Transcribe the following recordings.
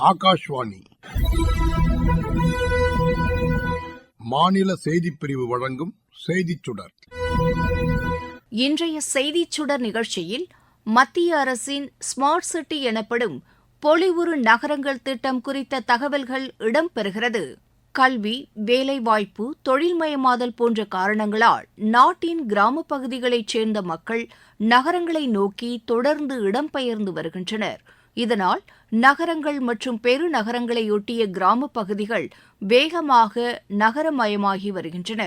ஆகாஷ்வாணி. மாநில செய்திப்பிரிவு வழங்கும் செய்திச் சுடர். இன்றைய செய்திச் சுடர் நிகழ்ச்சியில் மத்திய அரசின் ஸ்மார்ட் சிட்டி எனப்படும் பொலிவுறு நகரங்கள் திட்டம் குறித்த தகவல்கள் இடம்பெறுகிறது. கல்வி வேலைவாய்ப்பு தொழில்மயமாதல் போன்ற காரணங்களால் நாட்டின் கிராமப் பகுதிகளைச் சேர்ந்த மக்கள் நகரங்களை நோக்கி தொடர்ந்து இடம்பெயர்ந்து வருகின்றனர். இதனால் நகரங்கள் மற்றும் பெருநகரங்களையொட்டிய கிராமப் பகுதிகள் வேகமாக நகரமயமாகி வருகின்றன.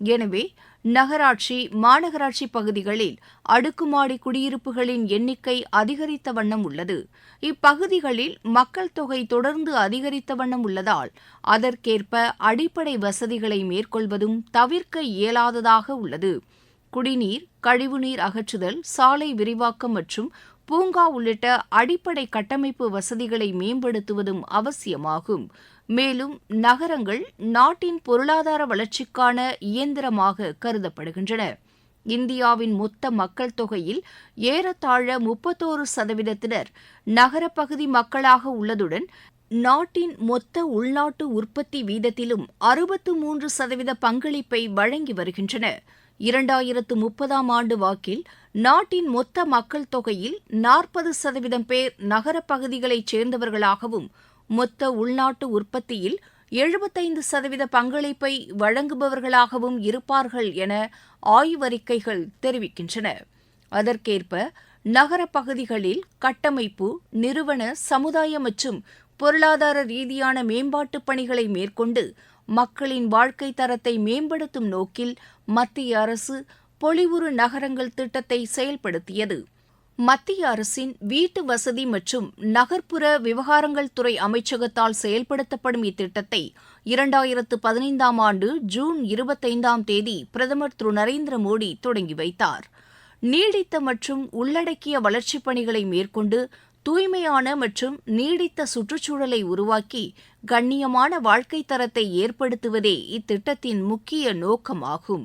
எனவே நகராட்சி மாநகராட்சி பகுதிகளில் அடுக்குமாடி குடியிருப்புகளின் எண்ணிக்கை அதிகரித்த வண்ணம் உள்ளது. இப்பகுதிகளில் மக்கள் தொகை தொடர்ந்து அதிகரித்த வண்ணம் உள்ளதால் அதற்கேற்ப அடிப்படை வசதிகளை மேற்கொள்வதும் தவிர்க்க இயலாததாக உள்ளது. குடிநீர் கழிவுநீர் அகற்றுதல் சாலை விரிவாக்கம் மற்றும் பூங்கா உள்ளிட்ட அடிப்படை கட்டமைப்பு வசதிகளை மேம்படுத்துவதும் அவசியமாகும். மேலும் நகரங்கள் நாட்டின் பொருளாதார வளர்ச்சிக்கான இயந்திரமாக கருதப்படுகின்றன. இந்தியாவின் மொத்த மக்கள் தொகையில் ஏறத்தாழ முப்பத்தோரு சதவீதத்தினர் நகரப்பகுதி மக்களாக உள்ளதுடன் நாட்டின் மொத்த உள்நாட்டு உற்பத்தி வீதத்திலும் அறுபத்து மூன்று சதவீத பங்களிப்பை வழங்கி வருகின்றன இரண்டாயிரத்து முப்பதாம் ஆண்டு வாக்கில் நாட்டின் மொத்த மக்கள் தொகையில் நாற்பது சதவீதம் பேர் நகரப் பகுதிகளைச் சேர்ந்தவர்களாகவும் மொத்த உள்நாட்டு உற்பத்தியில் எழுபத்தைந்து சதவீத பங்களிப்பை வழங்குபவர்களாகவும் இருப்பார்கள் என ஆய்வறிக்கைகள் தெரிவிக்கின்றன. அதற்கேற்ப நகரப் பகுதிகளில் கட்டமைப்பு நிறுவன சமுதாய மற்றும் பொருளாதார ரீதியான மேம்பாட்டுப் பணிகளை மேற்கொண்டு மக்களின் வாழ்க்கை தரத்தை மேம்படுத்தும் நோக்கில் மத்திய அரசு பொலிவுறு நகரங்கள் திட்டத்தை செயல்படுத்தியது. மத்திய அரசின் வீட்டு வசதி மற்றும் நகர்ப்புற விவகாரங்கள் துறை அமைச்சகத்தால் செயல்படுத்தப்படும் இத்திட்டத்தை இரண்டாயிரத்து பதினைந்தாம் ஆண்டு ஜூன் இருபத்தைந்தாம் தேதி பிரதமர் திரு. நரேந்திர மோடி தொடங்கி வைத்தார். நீடித்த மற்றும் உள்ளடக்கிய வளர்ச்சிப் பணிகளை மேற்கொண்டு தூய்மையான மற்றும் நீடித்த சுற்றுச்சூழலை உருவாக்கி கண்ணியமான வாழ்க்கை தரத்தை ஏற்படுத்துவதே இத்திட்டத்தின் முக்கிய நோக்கமாகும்.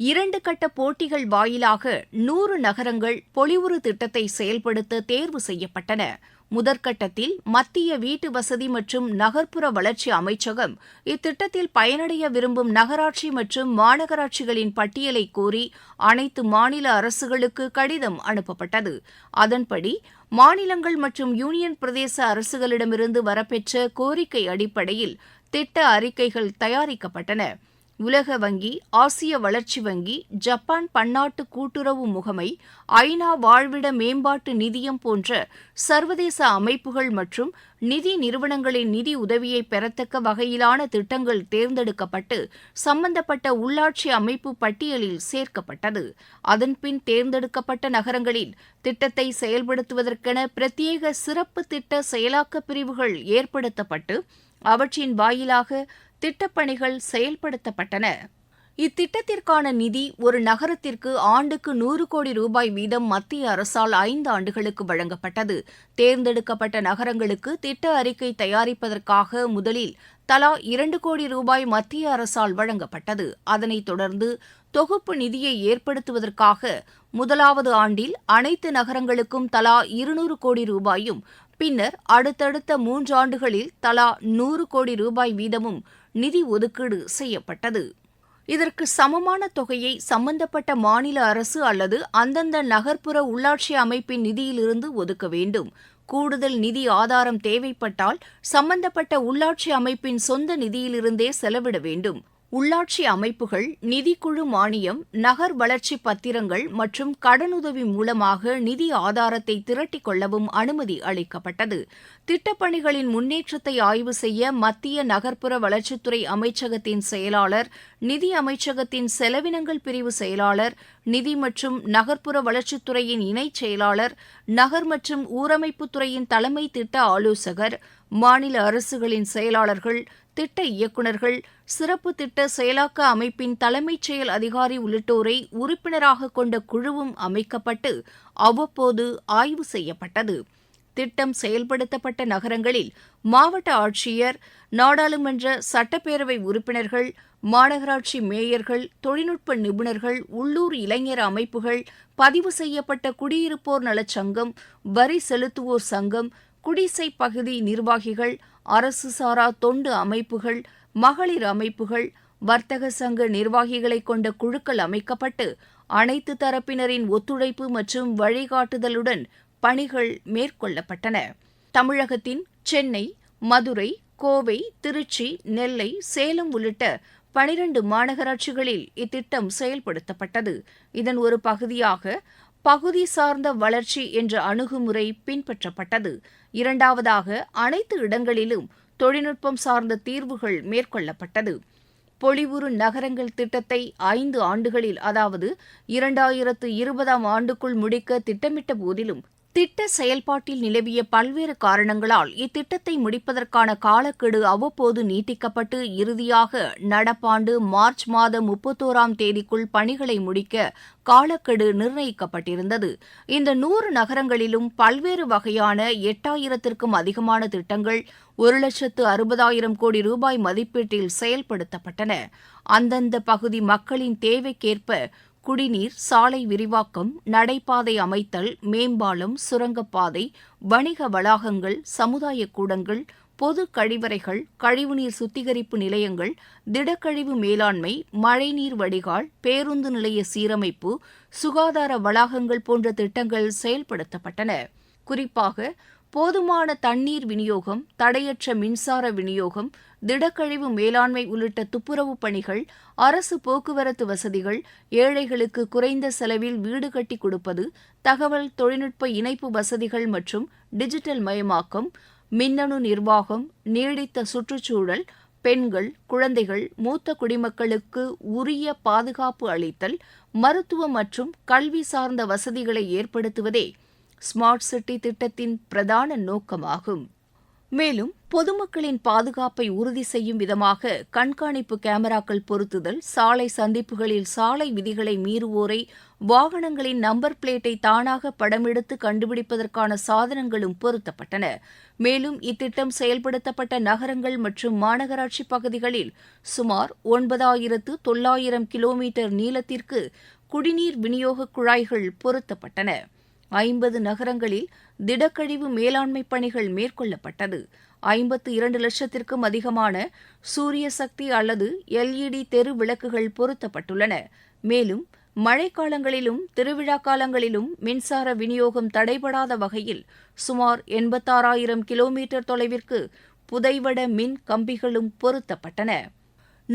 இரண்டு கட்ட போட்டிகள் வாயிலாக நூறு நகரங்கள் பொலிவுறு திட்டத்தை செயல்படுத்த தேர்வு செய்யப்பட்டன. முதற்கட்டத்தில் மத்திய வீட்டு வசதி மற்றும் நகர்ப்புற வளர்ச்சி அமைச்சகம் இத்திட்டத்தில் பயனடைய விரும்பும் நகராட்சி மற்றும் மாநகராட்சிகளின் பட்டியலை கோரி அனைத்து மாநில அரசுகளுக்கு கடிதம் அனுப்பப்பட்டது. அதன்படி மாநிலங்கள் மற்றும் யூனியன் பிரதேச அரசுகளிடமிருந்து வரப்பெற்ற கோரிக்கை அடிப்படையில் திட்ட அறிக்கைகள் தயாரிக்கப்பட்டன. உலக வங்கி ஆசிய வளர்ச்சி வங்கி ஜப்பான் பன்னாட்டு கூட்டுறவு முகமை ஐநா வாழ்விட மேம்பாட்டு நிதியம் போன்ற சர்வதேச அமைப்புகள் மற்றும் நிதி நிறுவனங்களின் நிதி உதவியை பெறத்தக்க வகையிலான திட்டங்கள் தேர்ந்தெடுக்கப்பட்டு சம்பந்தப்பட்ட உள்ளாட்சி அமைப்பு பட்டியலில் சேர்க்கப்பட்டது. அதன்பின் தேர்ந்தெடுக்கப்பட்ட நகரங்களில் திட்டத்தை செயல்படுத்துவதற்கென பிரத்யேக சிறப்பு திட்ட செயலாக்க பிரிவுகள் ஏற்படுத்தப்பட்டு அவற்றின் வாயிலாக திட்டப்பணிகள் செயல்படுத்தப்பட்டன. இத்திட்டத்திற்கான நிதி ஒரு நகரத்திற்கு ஆண்டுக்கு நூறு கோடி ரூபாய் வீதம் மத்திய அரசால் ஐந்து ஆண்டுகளுக்கு வழங்கப்பட்டது. தேர்ந்தெடுக்கப்பட்ட நகரங்களுக்கு திட்ட அறிக்கை தயாரிப்பதற்காக முதலில் தலா இரண்டு கோடி ரூபாய் மத்திய அரசால் வழங்கப்பட்டது. அதனைத் தொடர்ந்து தொகுப்பு நிதியை ஏற்படுத்துவதற்காக முதலாவது ஆண்டில் அனைத்து நகரங்களுக்கும் தலா இருநூறு கோடி ரூபாயும் பின்னர் அடுத்தடுத்த மூன்றாண்டுகளில் தலா நூறு கோடி ரூபாய் வீதமும் நிதி ஒதுக்கீடு செய்யப்பட்டது. இதற்கு சமமான தொகையை சம்பந்தப்பட்ட மாநில அரசு அல்லது அந்தந்த நகர்ப்புற உள்ளாட்சி அமைப்பின் நிதியிலிருந்து ஒதுக்க வேண்டும். கூடுதல் நிதி ஆதாரம் தேவைப்பட்டால் சம்பந்தப்பட்ட உள்ளாட்சி அமைப்பின் சொந்த நிதியிலிருந்தே செலவிட வேண்டும். உள்ளாட்சி அமைப்புகள் நிதிக்குழு மானியம் நகர் வளர்ச்சி பத்திரங்கள் மற்றும் கடனுதவி மூலமாக நிதி ஆதாரத்தை திரட்டிக் கொள்ளவும் அனுமதி அளிக்கப்பட்டது. திட்டப்பணிகளின் முன்னேற்றத்தை ஆய்வு செய்ய மத்திய நகர்ப்புற வளர்ச்சித்துறை அமைச்சகத்தின் செயலாளர் நிதி அமைச்சகத்தின் செலவினங்கள் பிரிவு செயலாளர் நிதி மற்றும் நகர்ப்புற வளர்ச்சித்துறையின் இணைச் செயலாளர் நகர் மற்றும் ஊரமைப்புத்துறையின் தலைமை திட்ட ஆலோசகர் மாநில அரசுகளின் செயலாளர்கள் திட்ட இயக்குநர்கள் சிறப்பு திட்ட செயலாக்க அமைப்பின் தலைமைச் செயல் அதிகாரி உள்ளிட்டோரை உறுப்பினராக கொண்ட குழுவும் அமைக்கப்பட்டு அவ்வப்போது ஆய்வு செய்யப்பட்டது. திட்டம் செயல்படுத்தப்பட்ட நகரங்களில் மாவட்ட ஆட்சியர் நாடாளுமன்ற சட்டப்பேரவை உறுப்பினர்கள் மாநகராட்சி மேயர்கள் தொழில்நுட்ப நிபுணர்கள் உள்ளூர் இளைஞர் அமைப்புகள் பதிவு செய்யப்பட்ட குடியிருப்போர் நலச்சங்கம் வரி செலுத்துவோர் சங்கம் குடிசை பகுதி நிர்வாகிகள் அரசு சாரா தொண்டு அமைப்புகள் மகளிர் அமைப்புகள் வர்த்தக சங்க நிர்வாகிகளை கொண்ட குழுக்கள் அமைக்கப்பட்டு அனைத்து தரப்பினரின் ஒத்துழைப்பு மற்றும் வழிகாட்டுதலுடன் பணிகள் மேற்கொள்ளப்பட்டன. தமிழகத்தின் சென்னை மதுரை கோவை திருச்சி நெல்லை சேலம் உள்ளிட்ட பனிரண்டு மாநகராட்சிகளில் இத்திட்டம் செயல்படுத்தப்பட்டது. இதன் ஒரு பகுதியாக பகுதி சார்ந்த வளர்ச்சி என்ற அணுகுமுறை பின்பற்றப்பட்டது. இரண்டாவதாக அனைத்து இடங்களிலும் தொழில்நுட்பம் சார்ந்த தீர்வுகள் மேற்கொள்ளப்பட்டது. பொலிவுறு நகரங்கள் திட்டத்தை ஐந்து ஆண்டுகளில் அதாவது இரண்டாயிரத்து இருபதாம் ஆண்டுக்குள் முடிக்க திட்டமிட்ட போதிலும் திட்ட செயல்பாட்டில் நிலவிய பல்வேறு காரணங்களால் இத்திட்டத்தை முடிப்பதற்கான காலக்கெடு அவ்வப்போது நீட்டிக்கப்பட்டு இறுதியாக நடப்பாண்டு மார்ச் மாதம் முப்பத்தோராம் தேதிக்குள் பணிகளை முடிக்க காலக்கெடு நிர்ணயிக்கப்பட்டிருந்தது. இந்த நூறு நகரங்களிலும் பல்வேறு வகையான எட்டாயிரத்திற்கும் அதிகமான திட்டங்கள் ஒரு லட்சத்து அறுபதாயிரம் கோடி ரூபாய் மதிப்பீட்டில் செயல்படுத்தப்பட்டன. அந்தந்த பகுதி மக்களின் தேவைக்கேற்ப குடிநீர் சாலை விரிவாக்கம் நடைபாதை அமைத்தல் மேம்பாலம் சுரங்கப்பாதை வணிக வளாகங்கள் சமுதாய கூடங்கள் பொது கழிவறைகள் கழிவுநீர் சுத்திகரிப்பு நிலையங்கள் திடக்கழிவு மேலாண்மை மழைநீர் வடிகால் பேருந்து நிலைய சீரமைப்பு சுகாதார வளாகங்கள் போன்ற திட்டங்கள் செயல்படுத்தப்பட்டன. குறிப்பாக போதுமான தண்ணீர் விநியோகம் தடையற்ற மின்சார விநியோகம் திடக்கழிவு மேலாண்மை உள்ளிட்ட துப்புரவு பணிகள் அரசு போக்குவரத்து வசதிகள் ஏழைகளுக்கு குறைந்த செலவில் வீடு கட்டி கொடுப்பது தகவல் தொழில்நுட்ப இணைப்பு வசதிகள் மற்றும் டிஜிட்டல் மயமாக்கம் மின்னணு நிர்வாகம் நீடித்த சுற்றுச்சூழல் பெண்கள் குழந்தைகள் மூத்த குடிமக்களுக்கு உரிய பாதுகாப்பு அளித்தல் மருத்துவ மற்றும் கல்வி சார்ந்த வசதிகளை ஏற்படுத்துவதே ஸ்மார்ட் சிட்டி திட்டத்தின் பிரதான நோக்கமாகும். மேலும் பொதுமக்களின் பாதுகாப்பை உறுதி செய்யும் விதமாக கண்காணிப்பு கேமராக்கள் பொருத்துதல் சாலை சந்திப்புகளில் சாலை விதிகளை மீறுவோரை வாகனங்களின் நம்பர் பிளேட்டை தானாக படமெடுத்து கண்டுபிடிப்பதற்கான சாதனங்களும் பொருத்தப்பட்டன. மேலும் இத்திட்டம் செயல்படுத்தப்பட்ட நகரங்கள் மற்றும் மாநகராட்சி பகுதிகளில் சுமார் ஒன்பதாயிரத்து தொள்ளாயிரம் கிலோமீட்டர் நீளத்திற்கு குடிநீர் விநியோக குழாய்கள் பொருத்தப்பட்டன. ஐம்பது நகரங்களில் திடக்கழிவு மேலாண்மை பணிகள் மேற்கொள்ளப்பட்டது. ஐம்பத்து இரண்டு லட்சத்திற்கும் அதிகமான சூரிய சக்தி அல்லது எல்இடி தெரு விளக்குகள் பொருத்தப்பட்டுள்ளன. மேலும் மழைக்காலங்களிலும் திருவிழா காலங்களிலும் மின்சார விநியோகம் தடைபடாத வகையில் சுமார் எண்பத்தாறாயிரம் கிலோமீட்டர் தொலைவிற்கு புதைவட மின் கம்பிகளும் பொருத்தப்பட்டன.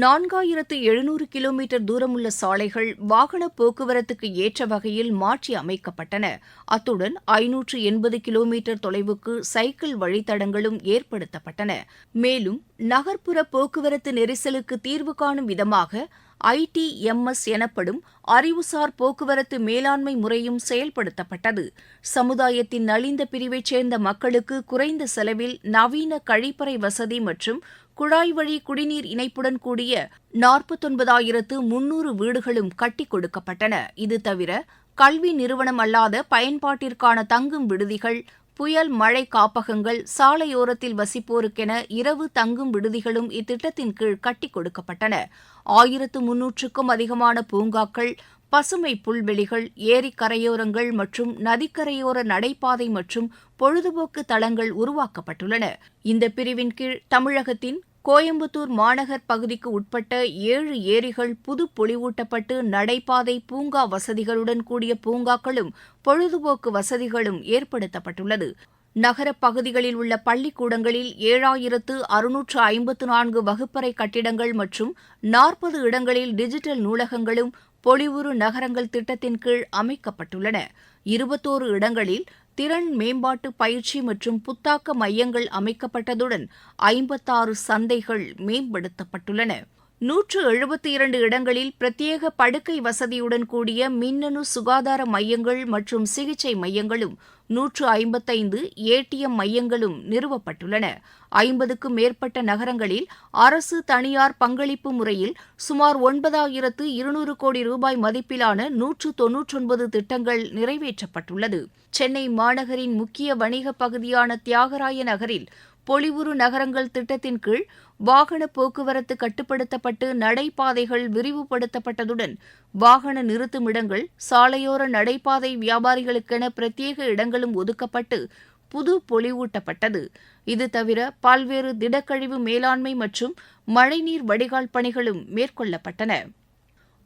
நான்காயிரத்து எழுநூறு கிலோமீட்டர் தூரமுள்ள சாலைகள் வாகன போக்குவரத்துக்கு ஏற்ற வகையில் மாற்றி அமைக்கப்பட்டன. அத்துடன் ஐநூற்று எண்பது கிலோமீட்டர் தொலைவுக்கு சைக்கிள் வழித்தடங்களும் ஏற்படுத்தப்பட்டன. மேலும் நகர்ப்புற போக்குவரத்து நெரிசலுக்கு தீர்வு காணும் விதமாக ஐடிஎம்எஸ் எனப்படும் அறிவுசார் போக்குவரத்து மேலாண்மை முறையும் செயல்படுத்தப்பட்டது. சமுதாயத்தின் நலிந்த பிரிவைச் சேர்ந்த மக்களுக்கு குறைந்த செலவில் நவீன கழிப்பறை வசதி மற்றும் குழாய் வழி குடிநீர் இணைப்புடன் கூடிய நாற்பத்தொன்பதாயிரத்து முன்னூறு வீடுகளும் கட்டிக் கொடுக்கப்பட்டன. இது தவிர கல்வி நிறுவனம் அல்லாத பயன்பாட்டிற்கான தங்கும் விடுதிகள் புயல் மழை காப்பகங்கள் சாலையோரத்தில் வசிப்போருக்கென இரவு தங்கும் விடுதிகளும் இத்திட்டத்தின் கீழ் கட்டிக் கொடுக்கப்பட்டன. ஆயிரத்து முன்னூற்றுக்கும் அதிகமான பூங்காக்கள் பசுமை புல்வெளிகள் ஏரி கரையோரங்கள் மற்றும் நதிக்கரையோர நடைபாதை மற்றும் பொழுதுபோக்கு தளங்கள் உருவாக்கப்பட்டுள்ளன. இந்த பிரிவின் கீழ் தமிழகத்தின் கோயம்புத்தூர் மாநகர் பகுதிக்கு உட்பட்ட ஏழு ஏரிகள் புது பொலிவூட்டப்பட்டு நடைபாதை பூங்கா வசதிகளுடன் கூடிய பூங்காக்களும் பொழுதுபோக்கு வசதிகளும் ஏற்படுத்தப்பட்டுள்ளது. நகரப் பகுதிகளில் உள்ள பள்ளிக்கூடங்களில் ஏழாயிரத்து அறுநூற்று ஐம்பத்து நான்கு வகுப்பறை கட்டிடங்கள் மற்றும் நாற்பது இடங்களில் டிஜிட்டல் நூலகங்களும் பொலிவுறு நகரங்கள் திட்டத்தின் கீழ் அமைக்கப்பட்டுள்ளன. இருபத்தோரு இடங்களில் திறன் மேம்பாட்டு பயிற்சி மற்றும் புத்தாக்க மையங்கள் அமைக்கப்பட்டதுடன் ஐம்பத்தாறு சந்தைகள் மேம்படுத்தப்பட்டுள்ளன. நூற்று எழுபத்தி இரண்டு இடங்களில் பிரத்யேக படுக்கை வசதியுடன் கூடிய மின்னணு சுகாதார மையங்கள் மற்றும் சிகிச்சை மையங்களும் நூற்று ஐம்பத்தைந்து ஏடிஎம் மையங்களும் நிறுவப்பட்டுள்ளன. ஐம்பதுக்கும் மேற்பட்ட நகரங்களில் அரசு தனியார் பங்களிப்பு முறையில் சுமார் ஒன்பதாயிரத்து இருநூறு கோடி ரூபாய் மதிப்பிலான நூற்று தொன்னூற்றொன்பது திட்டங்கள் நிறைவேற்றப்பட்டுள்ளது. சென்னை மாநகரின் முக்கிய வணிக பகுதியான தியாகராய நகரில் பொலிவுறு நகரங்கள் திட்டத்தின் கீழ் வாகன போக்குவரத்து கட்டுப்படுத்தப்பட்டு நடைபாதைகள் விரிவுபடுத்தப்பட்டதுடன் வாகன நிறுத்துமிடங்கள் சாலையோர நடைபாதை வியாபாரிகளுக்கென பிரத்யேக இடங்களும் ஒதுக்கப்பட்டு புது பொலிவூட்டப்பட்டது. இது தவிர பல்வேறு திடக்கழிவு மேலாண்மை மற்றும் மழைநீர் வடிகால் பணிகளும் மேற்கொள்ளப்பட்டன.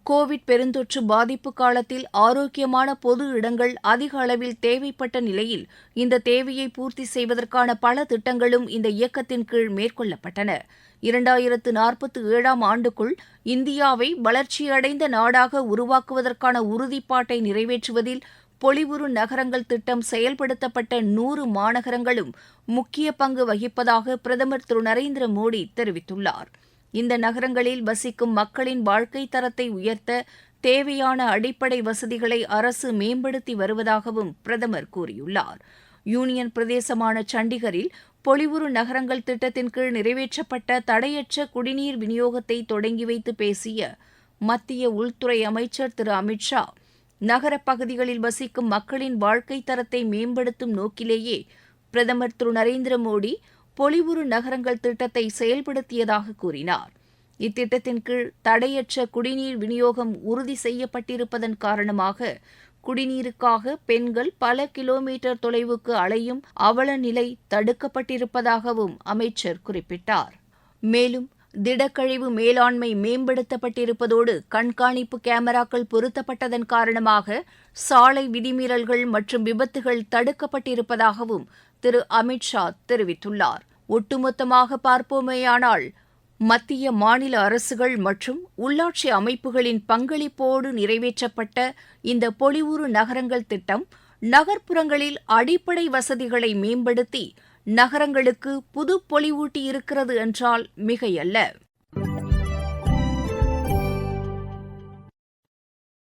கோவிட் பெருந்தொற்று பாதிப்பு காலத்தில் ஆரோக்கியமான பொது இடங்கள் அதிக அளவில் தேவைப்பட்ட நிலையில் இந்த தேவையை பூர்த்தி செய்வதற்கான பல திட்டங்களும் இந்த இயக்கத்தின் கீழ் மேற்கொள்ளப்பட்டன. இரண்டாயிரத்து நாற்பத்தி ஏழாம் ஆண்டுக்குள் இந்தியாவை வளர்ச்சியடைந்த நாடாக உருவாக்குவதற்கான உறுதிப்பாட்டை நிறைவேற்றுவதில் பொலிவுறு நகரங்கள் திட்டம் செயல்படுத்தப்பட்ட நூறு மாநகரங்களும் முக்கிய பங்கு வகிப்பதாக பிரதமர் திரு நரேந்திர மோடி தெரிவித்துள்ளார். இந்த நகரங்களில் வசிக்கும் மக்களின் வாழ்க்கை தரத்தை உயர்த்த தேவையான அடிப்படை வசதிகளை அரசு மேம்படுத்தி வருவதாகவும் பிரதமர் கூறியுள்ளார். யூனியன் பிரதேசமான சண்டிகரில் பொலிவுறு நகரங்கள் திட்டத்தின் கீழ் நிறைவேற்றப்பட்ட தடையற்ற குடிநீர் விநியோகத்தை தொடங்கி வைத்து பேசிய மத்திய உள்துறை அமைச்சர் திரு அமித்ஷா நகரப் பகுதிகளில் வசிக்கும் மக்களின் வாழ்க்கை தரத்தை மேம்படுத்தும் நோக்கிலேயே பிரதமர் திரு நரேந்திர மோடி பொலிவுறு நகரங்கள் திட்டத்தை செயல்படுத்தியதாக கூறினார். இத்திட்டத்தின் கீழ் தடையற்ற குடிநீர் விநியோகம் உறுதி செய்யப்பட்டிருப்பதன் காரணமாக குடிநீருக்காக பெண்கள் பல கிலோமீட்டர் தொலைவுக்கு அலையும் அவல நிலை தடுக்கப்பட்டிருப்பதாகவும் அமைச்சர் குறிப்பிட்டார். மேலும் திடக்கழிவு மேலாண்மை மேம்படுத்தப்பட்டிருப்பதோடு கண்காணிப்பு கேமராக்கள் பொருத்தப்பட்டதன் காரணமாக சாலை விதிமீறல்கள் மற்றும் விபத்துகள் தடுக்கப்பட்டிருப்பதாகவும் திரு அமித் ஷா தெரிவித்துள்ளார். ஒட்டுமொத்தமாக பார்ப்போமேயானால் மத்திய மாநில அரசுகள் மற்றும் உள்ளாட்சி அமைப்புகளின் பங்களிப்போடு நிறைவேற்றப்பட்ட இந்த பொலிவுறு நகரங்கள் திட்டம் நகர்ப்புறங்களில் அடிப்படை வசதிகளை மேம்படுத்தி நகரங்களுக்கு புது பொலிவூட்டி இருக்கிறது என்றால் மிகையல்ல.